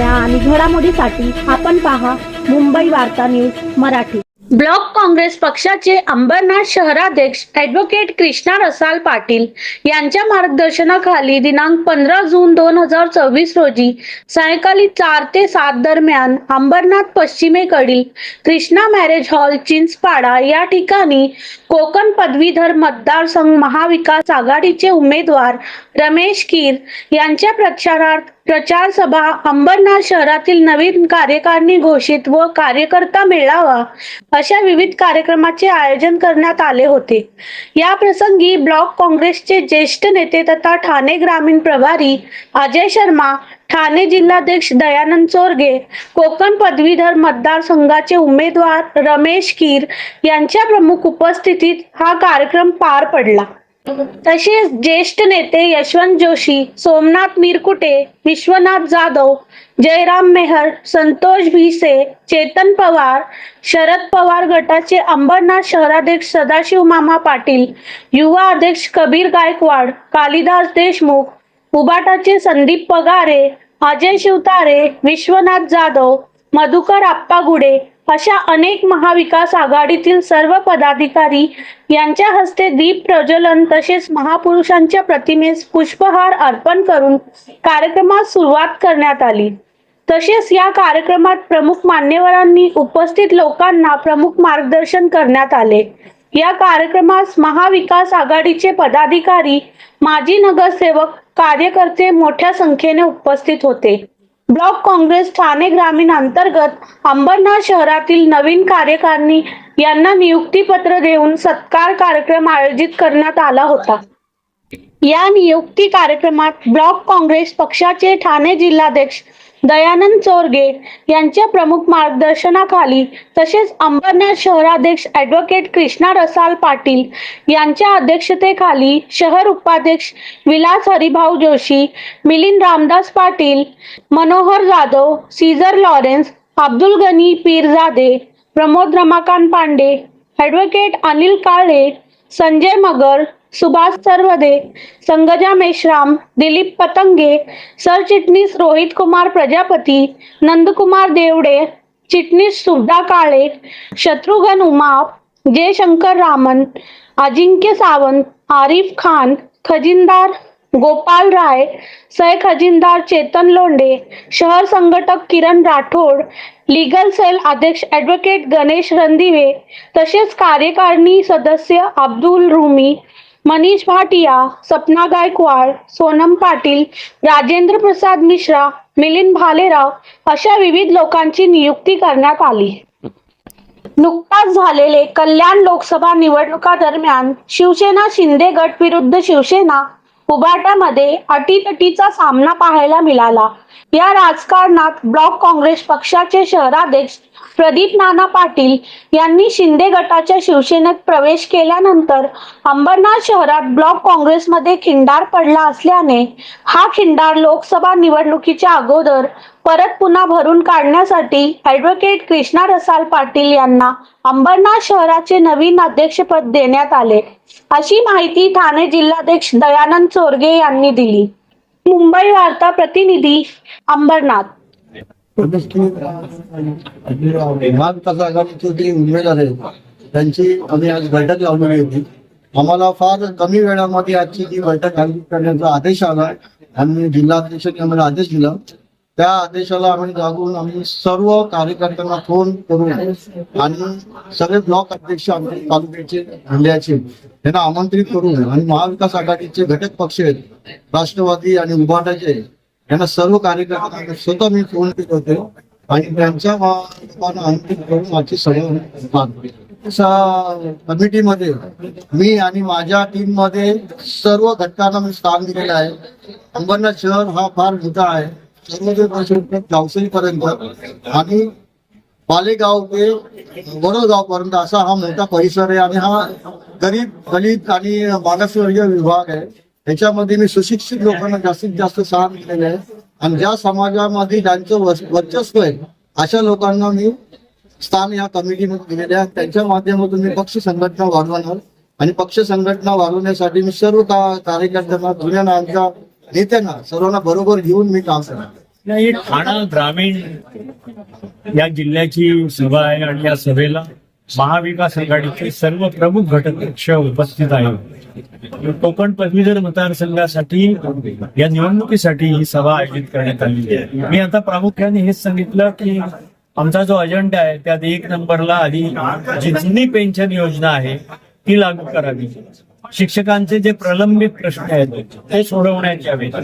बातम्या आणि घडामोडीसाठी आपण पहा मुंबई वार्ता न्यूज मराठी. ब्लॉक काँग्रेस पक्षाचे अंबरनाथ शहराध्यक्ष ॲडव्होकेट कृष्णा रसाल पाटील यांच्या मार्गदर्शनाखाली दिनांक पंधरा जून दोन हजार चोवीस रोजी सायंकाळी चार ते सात दरम्यान अंबरनाथ पश्चिमेकडील कृष्णा मॅरेज हॉल चिंचपाडा या ठिकाणी कोकण पदवीधर मतदारसंघ महाविकास आघाडीचे उमेदवार रमेश कीर यांच्या प्रचारार्थ प्रचार सभा अंबरनाथ शहरातील नवीन कार्यकारिणी घोषित व कार्यकर्ता मेळावा अशा विविध कार्यक्रमाचे आयोजन करण्यात आले होते. या प्रसंगी ब्लॉक काँग्रेसचे ज्येष्ठ नेते तथा ठाणे ग्रामीण प्रभारी अजय शर्मा ठाणे जिल्हाध्यक्ष दयानंद चोरगे कोकण पदवीधर मतदारसंघाचे उमेदवार रमेश कीर यांच्या प्रमुख उपस्थितीत हा कार्यक्रम पार पडला. तसेच ज्येष्ठ नेते यशवंत जोशी सोमनाथ मिरकुटे विश्वनाथ जाधव जयराम मेहर संतोष भिसे चेतन पवार शरद पवार गटाचे अंबरनाथ शहराध्यक्ष सदाशिव मामा पाटील युवा अध्यक्ष कबीर गायकवाड कालिदास देशमुख उबाटाचे संदीप पगारे अजय शिवतारे विश्वनाथ जाधव मधुकर आप्पा गुडे अशा अनेक महाविकास आघाडीतील सर्व पदाधिकारी यांच्या हस्ते दीप प्रज्वलन तसेच महापुरुषांच्या प्रतिमेस पुष्पहार अर्पण करून कार्यक्रमास सुरुवात करण्यात आली. तसेच या कार्यक्रमात प्रमुख मान्यवरांनी उपस्थित लोकांना प्रमुख मार्गदर्शन करण्यात आले. या कार्यक्रमास महाविकास आघाडीचे पदाधिकारी माजी नगरसेवक कार्यकर्ते मोठ्या संख्येने उपस्थित होते. ब्लॉक काँग्रेस ठाणे ग्रामीण अंतर्गत अंबरनाथ शहरातील नवीन कार्यकारिणी यांना नियुक्तीपत्र देऊन सत्कार कार्यक्रम आयोजित करण्यात आला होता. या नियुक्ती कार्यक्रमात ब्लॉक काँग्रेस पक्षाचे ठाणे जिल्हाध्यक्ष दयानंद चोरगे यांच्या प्रमुख मार्गदर्शनाखाली तसेच अंबरनाथ शहराध्यक्ष ॲडव्होकेट कृष्णा रसाल पाटील यांच्या अध्यक्षतेखाली शहर उपाध्यक्ष Vilas Haribhau Joshi Milind Ramdas Patil Manohar Jadhav Caesar Lawrence Abdul Gani Pirjade Pramod Ramakant Pande advocate Anil Kale Sanjay Magar Subhash Sarvade Sangja Meshram Dilip Patange सरचिटणीस रोहित कुमार प्रजापती नंदकुमार देवडे चिटणीस सुद्धा काळे शत्रुघ्न उमाप जयशंकर रामन अजिंक्य सावंत आरिफ खान खजिनदार गोपाल राय सह खजिनदार चेतन लोंढे शहर संघटक किरण राठोड लीगल सेल अध्यक्ष ॲडव्होकेट गणेश रणदिवे तसेच कार्यकारिणी सदस्य अब्दुल रुमी मनीष भाटिया सपना गायकवाड सोनम पाटील राजेंद्र प्रसाद मिश्रा मिलिंद भालेराव अशा विविध लोकांची नियुक्ती करण्यात आली. नुकताच झालेले कल्याण लोकसभा निवडणुका दरम्यान शिवसेना शिंदे गट विरुद्ध शिवसेना उभाट्यामध्ये अटीतटीचा सामना पाहायला मिळाला. या राजकारणात ब्लॉक काँग्रेस पक्षाचे शहराध्यक्ष प्रदीप नाना पाटील यांनी शिंदे गटाच्या शिवसेनेत प्रवेश केल्यानंतर अंबरनाथ शहरात ब्लॉक काँग्रेसमध्ये खिंडार पडला असल्याने हा खिंडार लोकसभा निवडणुकीच्या अगोदर परत पुन्हा भरून काढण्यासाठी ॲडव्होकेट कृष्णा रसाल पाटील यांना अंबरनाथ शहराचे नवीन अध्यक्षपद देण्यात आले. अशी माहिती ठाणे जिल्हाध्यक्ष दयानंद चोरगे यांनी दिली. मुंबई वार्ता प्रतिनिधी अंबरनाथ. महाविकास आघाडीचे जे उमेदवार आहेत त्यांची आम्ही आज बैठक लावलेली होती. आम्हाला फार कमी वेळामध्ये आजची जी बैठक आयोजित करण्याचा आदेश आला आणि जिल्हाध्यक्षांनी आम्हाला आदेश दिला. त्या आदेशाला आम्ही जागून आम्ही सर्व कार्यकर्त्यांना फोन करून आणि सगळे ब्लॉक अध्यक्ष आमचे तालुक्याचे जिल्ह्याचे त्यांना आमंत्रित करून आणि महाविकास आघाडीचे घटक पक्ष आहेत राष्ट्रवादी आणि उभाटाचे यांना सर्व कार्यकर्त्यांना स्वतः मी फोन केले होते आणि त्यांच्या आमंत्रित करून माझी सगळं कमिटीमध्ये मी आणि माझ्या टीममध्ये सर्व घटकांना मी स्थान दिलेलं आहे. अंबरनाथ शहर हा फार मोठा आहे. सर्वजण पर्यंत आणि पालेगाव ते वडोगाव पर्यंत असा हा मोठा परिसर आहे आणि हा गरीब दलित आणि मागासवर्गीय विभाग आहे त्याच्यामध्ये मी सुशिक्षित लोकांना जास्तीत जास्त स्थान दिलेलं आहे आणि ज्या समाजामध्ये ज्यांचं वर्चस्व आहे अशा लोकांना मी स्थान या कमिटीमध्ये दिलेले आहे त्यांच्या माध्यमातून मी पक्ष संघटना वाढवणार। आणि पक्ष संघटना वाढवण्यासाठी मी सर्व का कार्यकर्त्यांना जुन्या आमच्या नेत्यांना सर्वांना बरोबर घेऊन मी काम करणार. नाही ठाणा ग्रामीण या जिल्ह्याची सभा आहे आणि या सभेला महाविकास आघाडीचे सर्व प्रमुख घटक पक्ष उपस्थित आहेत. कोकण पदवीधर मतदारसंघासाठी या निवडणुकीसाठी ही सभा आयोजित करण्यात आली आहे. मी आता प्रामुख्याने हेच सांगितलं की आमचा जो अजेंडा आहे त्यात एक नंबरला आधी जी जुनी पेन्शन योजना आहे ती लागू करावी. शिक्षकांचे जे प्रलंबित प्रश्न आहेत ते सोडवण्यात जिल्हा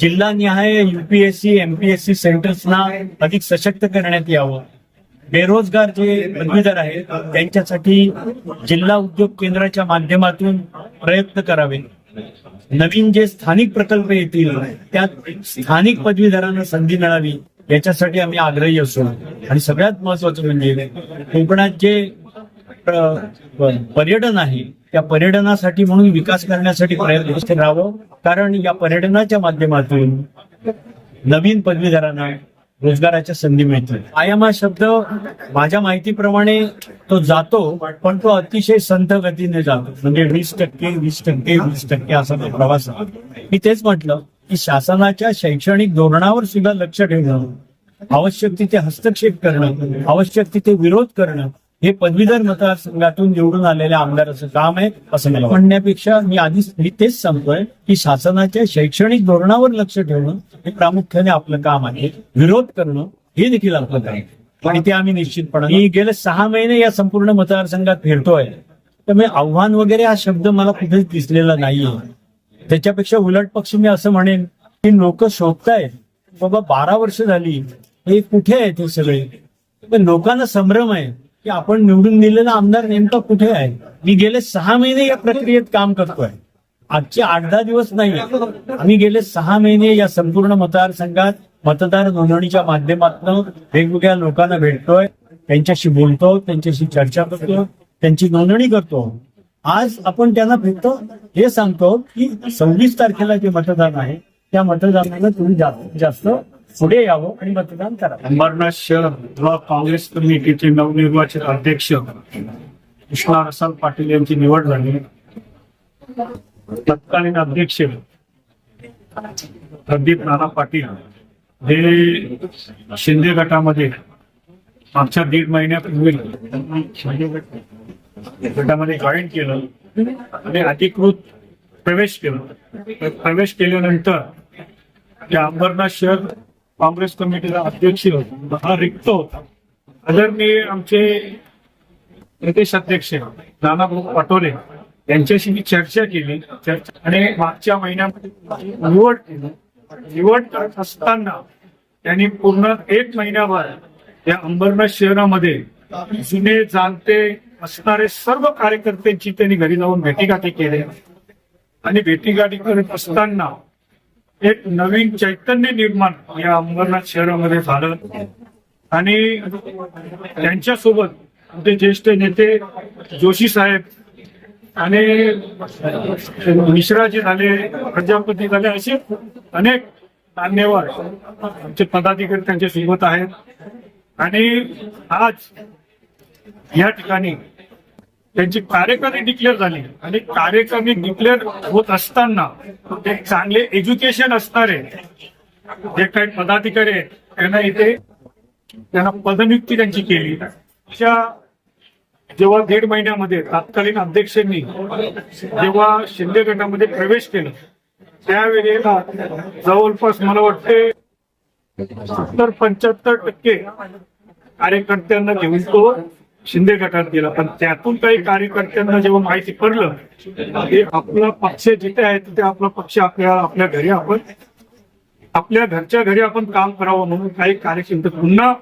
जिल्हानिहाय युपीएससी एमपीएससी सेंटर्सना अधिक सशक्त करण्यात यावं. बेरोजगार जे पदवीधर आहेत त्यांच्यासाठी जिल्हा उद्योग केंद्राच्या माध्यमातून प्रयत्न करावे. नवीन जे स्थानिक प्रकल्प येतील त्यात स्थानिक पदवीधरांना संधी मिळावी याच्यासाठी आम्ही आग्रही असू. आणि सगळ्यात महत्वाचं म्हणजे कोकणात जे पर्यटन आहे. त्या पर्यटनासाठी म्हणून विकास करण्यासाठी प्रयत्न राहावं. कारण या पर्यटनाच्या माध्यमातून नवीन पदवीधरांना रोजगाराच्या संधी मिळतील. आयाम हा शब्द माझ्या माहितीप्रमाणे तो जातो पण तो अतिशय संथ गतीने जातो. म्हणजे वीस टक्के वीस टक्के वीस टक्के असा तो प्रवास मी तेच म्हटलं की शासनाच्या शैक्षणिक धोरणावर सुद्धा लक्ष ठेवणं आवश्यक तिथे हस्तक्षेप करणं आवश्यक तिथे विरोध करणं हे पदवीधर मतदारसंघातून निवडून आलेल्या आमदाराचं काम आहे असं मला. म्हणण्यापेक्षा मी आधीच मी तेच सांगतोय की शासनाच्या शैक्षणिक धोरणावर लक्ष ठेवणं हे प्रामुख्याने आपलं काम आहे. विरोध करणं हे देखील आपलं काम आहे. आणि ते आम्ही निश्चितपणे मी गेले सहा महिने या संपूर्ण मतदारसंघात फिरतोय. त्यामुळे आव्हान वगैरे हा शब्द मला कुठेच दिसलेला नाहीये. त्याच्यापेक्षा उलट पक्ष मी असं म्हणेन की लोक शोधतायत बाबा बारा वर्ष झाली. हे कुठे आहेत हे सगळे? पण लोकांना संभ्रम आहे. की आपण निवडून दिलेला आमदार नेमका कुठे आहे? मी गेले सहा महिने या प्रक्रियेत काम करतोय. आजचे आठ दहा दिवस नाही आम्ही गेले सहा महिने या संपूर्ण मतदारसंघात मतदार नोंदणीच्या माध्यमातून वेगवेगळ्या लोकांना भेटतोय. त्यांच्याशी बोलतो त्यांच्याशी चर्चा करतो त्यांची नोंदणी करतो. आज आपण त्यांना भेटतो हे सांगतो की सव्वीस तारखेला जे मतदान आहे त्या मतदानाला तुम्ही जास्तीत जास्त पुढे यावं आणि मतदान करावं अंबरनाथ शहर ब्लॉक काँग्रेस कमिटीचे नवनिर्वाचित अध्यक्ष कृष्णा रसाल पाटील यांची निवड झाली. तत्कालीन अध्यक्ष प्रदीप नाना पाटील हे शिंदे गटामध्ये मागच्या दीड महिन्यापूर्वी गटामध्ये जॉईन केलं आणि अधिकृत प्रवेश केला. प्रवेश केल्यानंतर या अंबरनाथ शहर काँग्रेस कमिटीचा अध्यक्ष हा रिक्त होता. आदरणीय आमचे प्रदेश अध्यक्ष नानाभाऊ पाटोले यांच्याशी मी चर्चा केली. चर्चा आणि मागच्या महिन्यामध्ये निवड निवड करत असताना त्यांनी पूर्ण एक महिन्याभर या अंबरनाथ शहरामध्ये जुने जाणते असणारे सर्व कार्यकर्त्यांची त्यांनी घरी जाऊन भेटीगाठी केल्या आणि भेटीगाठी करत असताना एक नवीन चैतन्य निर्माण या अंबरनाथ शहरामध्ये झालं. आणि त्यांच्यासोबत ते ज्येष्ठ नेते जोशी साहेब आणि मिश्राजी झाले प्रजापती झाले असे अनेक मान्यवर आमचे पदाधिकारी त्यांच्यासोबत आहेत. आणि आज या ठिकाणी त्यांची कार्यकारी डिक्लेअर झाली. आणि कार्यकारी डिक्लेअर होत असताना ते चांगले एज्युकेशन असणारे जे काही पदाधिकारी आहेत त्यांना इथे त्यांना पदनियुक्ती त्यांची केली. अशा जेव्हा दीड महिन्यामध्ये तत्कालीन अध्यक्षांनी जेव्हा शिंदे गटामध्ये प्रवेश केला त्यावेळेला जवळपास मला वाटते सत्तर पंच्याहत्तर टक्के कार्यकर्त्यांना घेऊन तो शिंदे गटात गेला. पण त्यातून काही कार्यकर्त्यांना जेव्हा माहिती पडलं की आपला पक्ष जिथे आहे तिथे आपला पक्ष आपल्या आपल्या घरी आपण आपल्या घरच्या घरी आपण काम करावं म्हणून काही कार्यकर्ते पुन्हा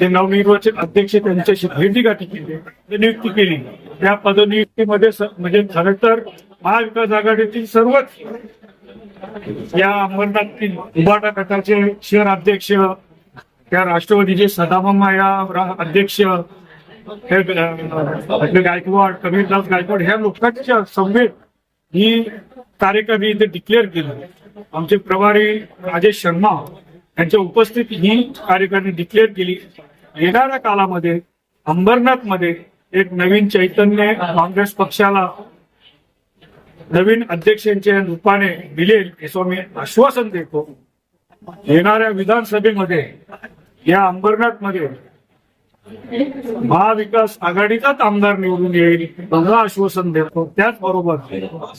ते नवनिर्वाचित अध्यक्ष त्यांच्याशी भेटीगाठी केली नियुक्ती केली. त्या पदनियुक्तीमध्ये म्हणजे खरं तर महाविकास आघाडीतील सर्वच या अमरनाथ उभाटा गटाचे शहर अध्यक्ष त्या राष्ट्रवादीचे सदामामा या अध्यक्ष हे गायकवाड कबीरदास गायकवाड ह्या लोकांच्या समवेत ही कार्यक्रम इथे डिक्लेअर केलं. आमचे प्रभारी राजेश शर्मा यांच्या उपस्थित ही कार्यक्रम डिक्लेअर केली. येणाऱ्या काळामध्ये अंबरनाथमध्ये एक नवीन चैतन्य काँग्रेस पक्षाला नवीन अध्यक्षांच्या रूपाने मिळेल हे मी आश्वासन देतो. येणाऱ्या विधानसभेमध्ये या अंबरनाथमध्ये. महाविकास आघाडीचाच आमदार निवडून येईल एवढं आश्वासन देतो. त्याचबरोबर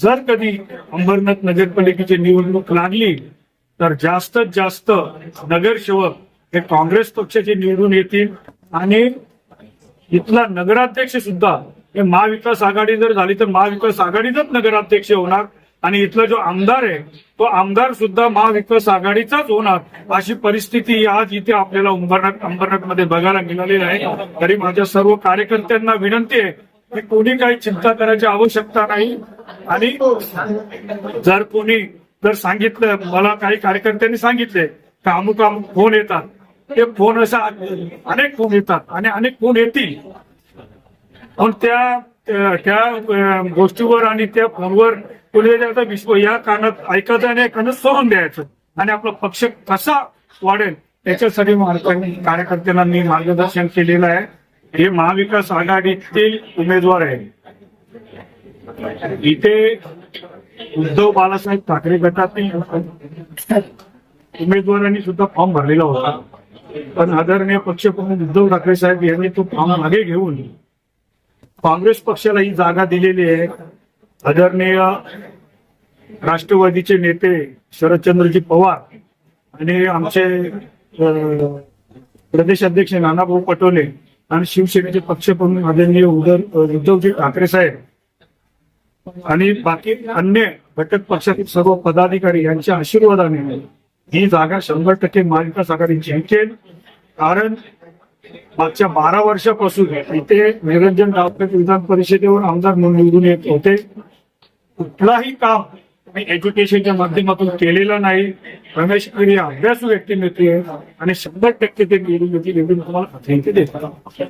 जर कधी अंबरनाथ नगरपालिकेची निवडणूक लागली तर जास्तीत जास्त नगरसेवक हे काँग्रेस पक्षाचे निवडून येतील. आणि इथला नगराध्यक्ष सुद्धा हे महाविकास आघाडी जर झाली तर महाविकास आघाडीचाच नगराध्यक्ष होणार. आणि इथला जो आमदार आहे तो आमदार सुद्धा महाविकास आघाडीचाच होणार अशी परिस्थिती आज इथे आपल्याला अंबरनाथ अंबरनाथमध्ये बघायला मिळालेली आहे. तरी माझ्या सर्व कार्यकर्त्यांना विनंती आहे की कोणी काही चिंता करायची आवश्यकता नाही. आणि जर कोणी जर सांगितलं मला काही कार्यकर्त्यांनी सांगितले की अमुक अमुक फोन येतात. ते फोन असा अनेक फोन येतात आणि अनेक फोन येतील. पण त्या त्या गोष्टीवर आणि त्या फोनवर कोणी विश्व या कानात ऐकायचं आणि कानात सोडून द्यायचं. आणि आपला पक्ष कसा वाढेल याच्यासाठी मार्ग- कार्यकर्त्यांना मी मार्गदर्शन केलेलं आहे. हे महाविकास आघाडीतील उमेदवार आहे इथे उद्धव बाळासाहेब ठाकरे गटातील उमेदवारांनी सुद्धा फॉर्म भरलेला होता. पण आदरणीय पक्षप्रमुख उद्धव ठाकरे साहेब यांनी तो फॉर्म मागे घेऊन काँग्रेस पक्षाला ही जागा दिलेली आहे. आदरणीय राष्ट्रवादीचे नेते शरदचंद्रजी पवार आणि आमचे प्रदेशाध्यक्ष प्रदेश अध्यक्ष नानाभाऊ पटोले आणि शिवसेनेचे पक्षप्रमुख आदरणीय उद्धव उद्धवजी ठाकरे साहेब आणि बाकी अन्य घटक पक्षातील सर्व पदाधिकारी यांच्या आशीर्वादाने ही जागा शंभर टक्के महाविकास आघाडी जिंकेल कारण मागच्या बारा वर्षापासून इथे निरंजन गावकर विधान परिषदेवर आमदार म्हणून निवडून येत होते. कुठलाही काम मी एज्युकेशनच्या माध्यमातून केलेलं नाही. रमेश अभ्यासू व्यक्तिमत्व आहे. आणि शंभर टक्के ते निवडून येतील एवढी तुम्हाला खात्री देतात